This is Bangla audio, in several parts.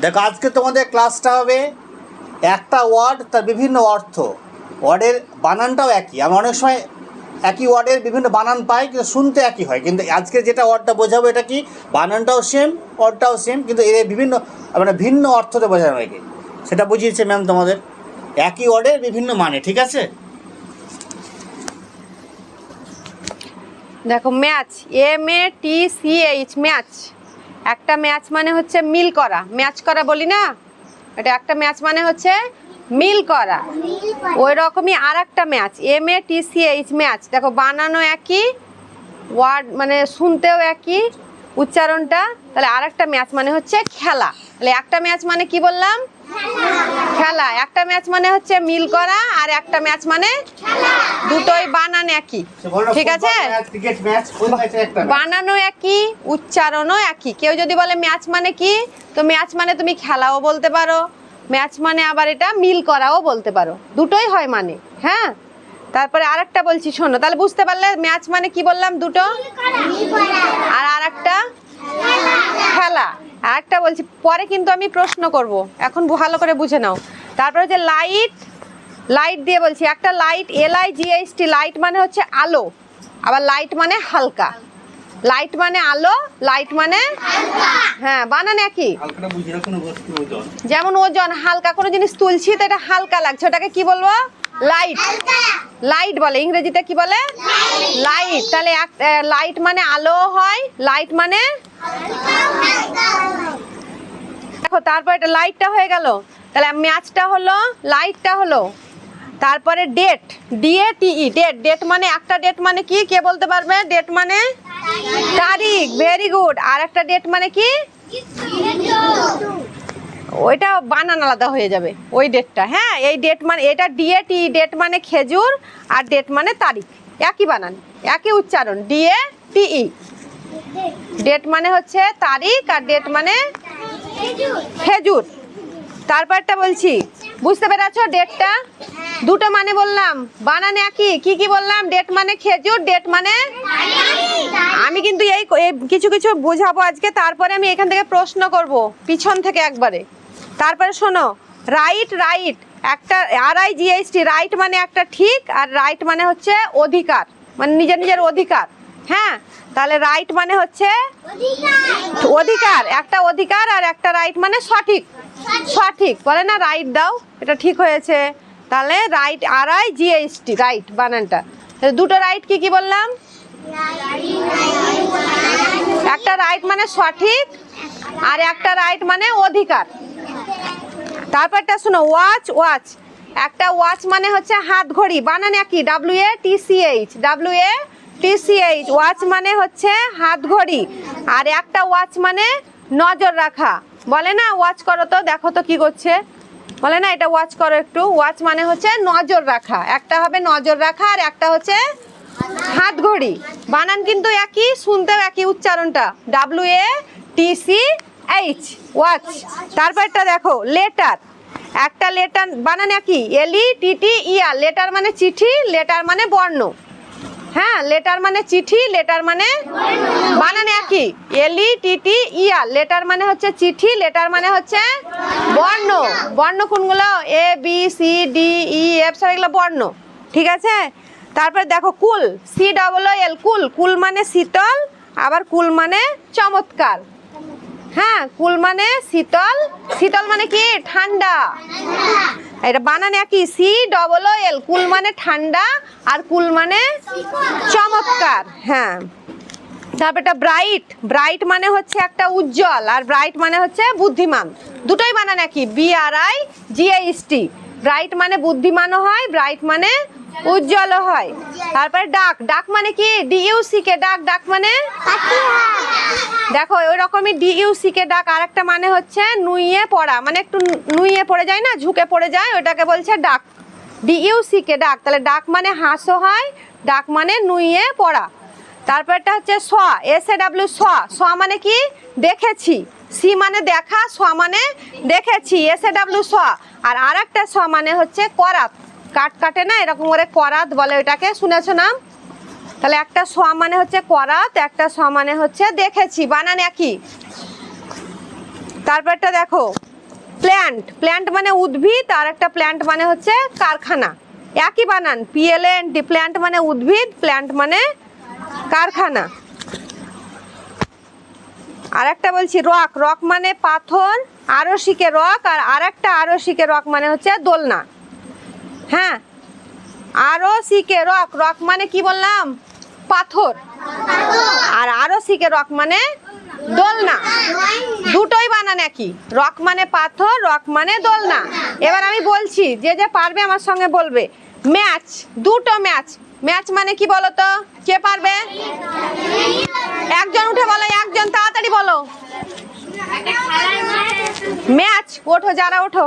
দেখো, আজকে তোমাদের ক্লাসটা হবে একটা ওয়ার্ড তার বিভিন্ন অর্থ। ওয়ার্ডের বানানটাও একই। আমি অনেক সময় একই ওয়ার্ডের বিভিন্ন বানান পাই, কিন্তু শুনতে একই হয়। কিন্তু আজকে যেটা ওয়ার্ডটা বোঝাবো, এটা কি? বানানটাও সেম ওয়ার্ডটাও সেম কিন্তু এর বিভিন্ন মানে ভিন্ন অর্থতে বোঝানো হয় সেটা বুঝিয়েছে ম্যাম তোমাদের। একই ওয়ার্ডের বিভিন্ন মানে ঠিক আছে? দেখো match M A T C H match একটা ম্যাচ মানে হচ্ছে মিল করা। ম্যাচ করা বলি না? এটা একটা ম্যাচ মানে হচ্ছে মিল করা। ওই রকমই আর একটা match, M A T C H match. দেখো, বানানো একই, ওয়ার্ড মানে শুনতেও একই, উচ্চারণটা। তাহলে আর একটা ম্যাচ মানে হচ্ছে খেলা। তাহলে একটা ম্যাচ মানে কি বললাম? খেলা। একটা ম্যাচ মানে হচ্ছে মিল করা আর একটা ম্যাচ মানে দুটোই বানান একই। ঠিক আছে? একটা। বানানো একই উচ্চারণও একই। কেউ যদি বলে ম্যাচ মানে কি তো ম্যাচ মানে তুমি খেলাও বলতে পারো। ম্যাচ মানে আবার এটা মিল করাও বলতে পারো। দুটোই হয় মানে হ্যাঁ? তারপরে আরেকটা বলছি শোনো। তাহলে বুঝতে পারলে ম্যাচ মানে কি বললাম দুটো? আর আরেকটা? খেলা। আরেকটা বলছি পরে কিন্তু আমি প্রশ্ন করব। এখন ভালো করে বুঝে নাও। তারপরে যে লাইট লাইট দিয়ে বলছি একটা light L I G H T light মানে হচ্ছে আলো আবার লাইট মানে হালকা। লাইট মানে আলো লাইট মানে হ্যাঁ বানান একই। যেমন ওজন হালকা কোনো জিনিস তুলছি তো এটা হালকা লাগছে। ওটাকে কি বলব? লাইট লাইট বলে ইংরেজিতে কি বলে? লাইট তাহলে এক লাইট মানে আলো হয় লাইট মানে দেখো, তারপর এটা লাইটটা হয়ে গেল। তাহলে ম্যাচটা হলো লাইটটা হলো। তারপরে date D A T E date date মানে একটা ডেট মানে কি? কে বলতে পারবে? ডেট মানে তারিখ। ভেরি গুড আর একটা ডেট মানে কি? ওইটা বানান আলাদা হয়ে যাবে, ওই ডেটটা হ্যাঁ এই ডেট মানে এটা ডিএ টি ডেট মানে খেজুর, আর ডেট মানে তারিখ। একই বানান, একই উচ্চারণ। ডিএ টিই ডেট মানে হচ্ছে তারিখ আর ডেট মানে খেজুর। তারপরটা বলছি, বুঝতে পেরেছ ডেটটা দুটো মানে বললাম বানান একই, কি কি বললাম? ডেট মানে খেজুর ডেট মানে আমি কিন্তু এই কিছু কিছু বোঝাবো আজকে, তারপরে আমি এখান থেকে প্রশ্ন করব, পিছন থেকে একবারে। তারপরে শোনো রাইট রাইট একটা আর আই জিএসটি রাইট মানে একটা ঠিক আর রাইট মানে হচ্ছে অধিকার মানে নিজের নিজের অধিকার হ্যাঁ? তাহলে রাইট মানে হচ্ছে অধিকার। একটা অধিকার আর একটা রাইট মানে সঠিক। সঠিক। বলে না রাইট দাও, এটা ঠিক হয়েছে। তাহলে right R I G H T right বানানটা। দুটো রাইট কি কি বললাম? একটা রাইট মানে সঠিক আর একটা রাইট মানে অধিকার। তারপরটা শোনো ওয়াচ ওয়াচ একটা ওয়াচ মানে হচ্ছে হাত ঘড়ি বানান একই W A T C H W A T C H watch মানে হচ্ছে হাত ঘড়ি, আর একটা ওয়াচ মানে নজর রাখা। বলে না ওয়াচ করো তো, দেখো তো কি করছে। বলে না, এটা ওয়াচ করো একটু। ওয়াচ মানে হচ্ছে নজর রাখা। একটা হবে নজর রাখা, আর একটা হচ্ছে হাত ঘড়ি। বানান কিন্তু একই, শুনতেও একই উচ্চারণটা। W A T C H watch তারপরটা দেখো লেটার একটা লেটার বানান একই এলই টিটি ইয়া লেটার মানে চিঠি লেটার মানে বর্ণ। হ্যাঁ লেটার মানে চিঠি লেটার মানে বানান একই। টি টিটি ইয়া লেটার মানে হচ্ছে চিঠি লেটার মানে হচ্ছে বর্ণ। বর্ণ কোনগুলো? A B C D E F সব এগুলো বর্ণ। ঠিক আছে? তারপরে দেখো কুল সি ডবল এল কুল। কুল মানে শীতল, আবার কুল মানে চমৎকার। হ্যাঁ কুল মানে শীতল। শীতল মানে কি? ঠান্ডা। এটা বানান একই সি ডবল এল কুল মানে ঠান্ডা আর কুল মানে চমৎকার হ্যাঁ। তারপর এটা ব্রাইট। ব্রাইট মানে হচ্ছে একটা উজ্জ্বল আর ব্রাইট মানে হচ্ছে বুদ্ধিমান। দুটোই বানান একই B R I G H T bright মানে বুদ্ধিমানও হয়, ব্রাইট মানে উজ্জ্বলও হয়। তারপরে ডাক। ডাক মানে কি? ডিইউসি কে ডাক। ডাক মানে দেখো ওই রকমই ডিইউসি কে ডাক। আর একটা মানে হচ্ছে নুইয়ে পড়া। মানে একটু নুইয়ে পড়ে যায় না, ঝুঁকে পড়ে যায় ওটাকে বলছে ডাক। ডিইউসি কে ডাক। তাহলে ডাক মানে হাঁসও হয়, ডাক মানে নুইয়ে পড়া। তারপরটা হচ্ছে স এস এ ডাব্লিউ স। স মানে কি? দেখেছি। সি মানে দেখা, স মানে দেখেছি। এস এ ডাব্লিউ স। আর আর একটা স মানে হচ্ছে করাত। কাট কাটে না, এরকম করে করাত বলে ওইটাকে। শুনেছো নাম? তাহলে একটা স মানে হচ্ছে করাত, একটা স মানে হচ্ছে দেখেছি, বানান একই। তারপরটা দেখো প্ল্যান্ট প্ল্যান্ট মানে উদ্ভিদ আর একটা প্ল্যান্ট মানে হচ্ছে কারখানা। একই বানান পিএলএনটি প্ল্যান্ট মানে উদ্ভিদ প্ল্যান্ট মানে কারখানা। আর একটা বলছি, রক রক মানে পাথর আরও শিখে রক আর আরও শিখে রক মানে হচ্ছে দোলনা। হ্যাঁ আরও শিখে রক রক মানে কি বললাম? পাথর। আর আরও শিখে রক মানে দোলনা। দুটোই বানান একই। রক মানে পাথর, রক মানে দোলনা। এবার আমি বলছি, যে যে পারবে আমার সঙ্গে বলবে। ম্যাচ, দুটো ম্যাচ। ম্যাচ মানে কি বলো তো কে পারবে? একজন উঠে বলো, একজন তাড়াতাড়ি বলো। ম্যাচ, ওঠো, যারা ওঠো।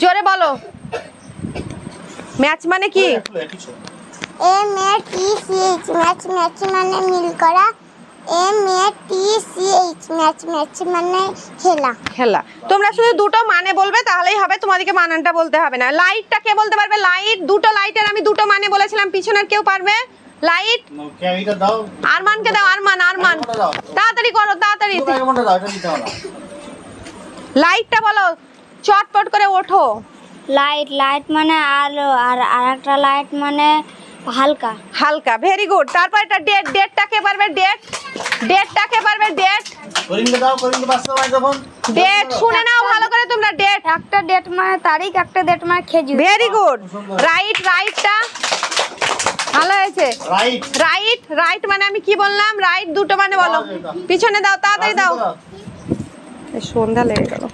জোরে বলো। ম্যাচ মানে কি? M A T C H match match মানে মিল করা। M A T C H match match মানে খেলা। খেলা। তোমরা শুধু দুটো মানে বলবে তাহলেই হবে। তোমাদেরকে মানানটা বলতে হবে না। লাইটটা কে বলতে পারবে? লাইট দুটো লাইটের আমি দুটো মানে বলেছিলাম। পিছনের কেউ পারবে? লাইট আরমানকে দাও আরমান আরমান। তাড়াতাড়ি করো তাড়াতাড়ি। লাইটটা বলো। চটপট করে ওঠো। লাইট লাইট মানে আলো আর আরেকটা লাইট মানে হালকা। হালকা ভেরি গুড তারপর এটা ডেট ডেটটা কে পারবে? ডেট ডেটটা কে পারবে? ডেট দাও ডেট শুনে নাও ভালো করে তোমরা ডেট একটা ডেট মানে তারিখ একটা ডেট মানে খেজুর। ভেরি গুড রাইট রাইটটা ভালো হয়েছে। রাইট রাইট রাইট মানে আমি কি বললাম? রাইট দুটো মানে বলো। পিছনে দাও তাড়াতাড়ি দাও। সন্ধ্যা লেগে গেল।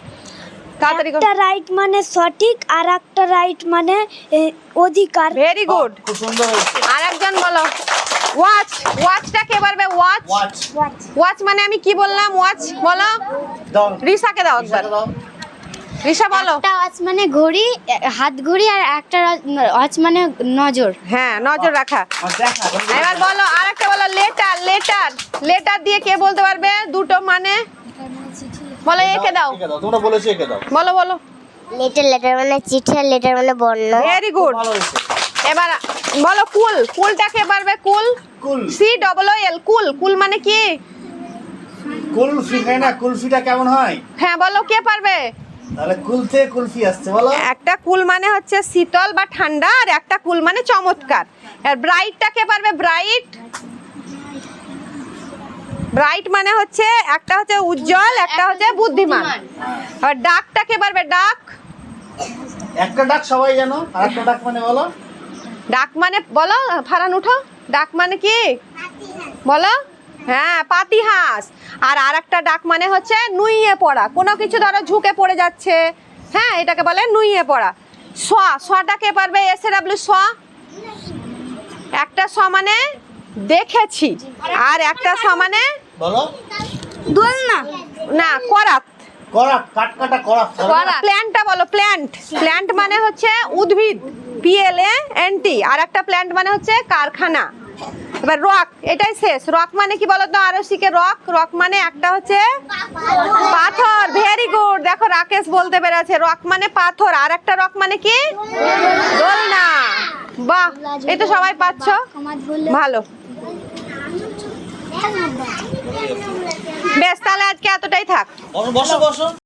তাড়াতাড়ি একটা রাইট মানে সঠিক আর একটা রাইট মানে অধিকার। ভেরি গুড খুব সুন্দর হয়েছে। আর একজন বলো ওয়াচ ওয়াচটা কে পারবে ওয়াচ ওয়াচ ওয়াচ মানে আমি কি বললাম? ওয়াচ বলো। দাও। রিসাকে দাও একবার। রিসা বলো। একটা ওয়াচ মানে ঘড়ি হাত ঘড়ি আর একটা ওয়াচ মানে নজর। হ্যাঁ নজর রাখা। আর দেখা করিমকে এবার বলো আর একটা বলো লেটার লেটার লেটার দিয়ে কে বলতে পারবে? দুটো মানে। বলো একে দাও একে দাও। তোমরা বলেছ একে দাও। বলো বলো। লেটার লেটার মানে চিঠি লেটার মানে বর্ণ। ভেরি গুড এবার বলো কুল। কুলটা কে পারবে কুল। কুল। সি ডবল এল কুল। কুল মানে কি? কুলফি খাই না? কুলফিটা কেমন হয়? হ্যাঁ বলো কে পারবে? তাহলে কুল থেকে কুলফি আসছে বলো। একটা কুল মানে হচ্ছে শীতল বা ঠান্ডা আর একটা কুল মানে চমৎকার। আর ব্রাইটটা কে পারবে ব্রাইট ব্রাইট মানে হচ্ছে একটা হচ্ছে উজ্জ্বল একটা হচ্ছে বুদ্ধিমান। আর ডাকটা কে পারবে ডাক। একটা ডাক সবাই জানো আর একটা ডাক মানে বলো? ডাক মানে বলো ফারান উঠো। ডাক মানে কি? বলো। হ্যাঁ পাতিহাঁস। আর আরেকটা ডাক মানে হচ্ছে নুইয়ে পড়া। কোনো কিছু ধরো ঝুঁকে পড়ে যাচ্ছে। হ্যাঁ এটাকে বলে নুইয়ে পড়া। সোয়া সোয়াটা কে পারবে? এসে ডাব্লিউ সোয়া একটা স মানে দেখেছি। আর একটা স মানে বলো। দোল না। না করাত। করাত কাট কাটা করাত। প্ল্যান্টটা বলো প্ল্যান্ট। প্ল্যান্ট মানে হচ্ছে উদ্ভিদ পিএলএ এনটি আর একটা প্ল্যান্ট মানে হচ্ছে কারখানা। এবার রক এটাই শেষ। রক মানে কি বলতো? আরও শিখে রক। রক মানে একটা হচ্ছে পাথর। ভেরি গুড দেখো রাকেশ বলতে পেরেছে। রক মানে পাথর। আর একটা রক মানে কি? দোলনা বাহ এই তো সবাই পাচ্ছ। ভালো। বেশ তাহলে আজকে এতটাই থাক। বসো বসো।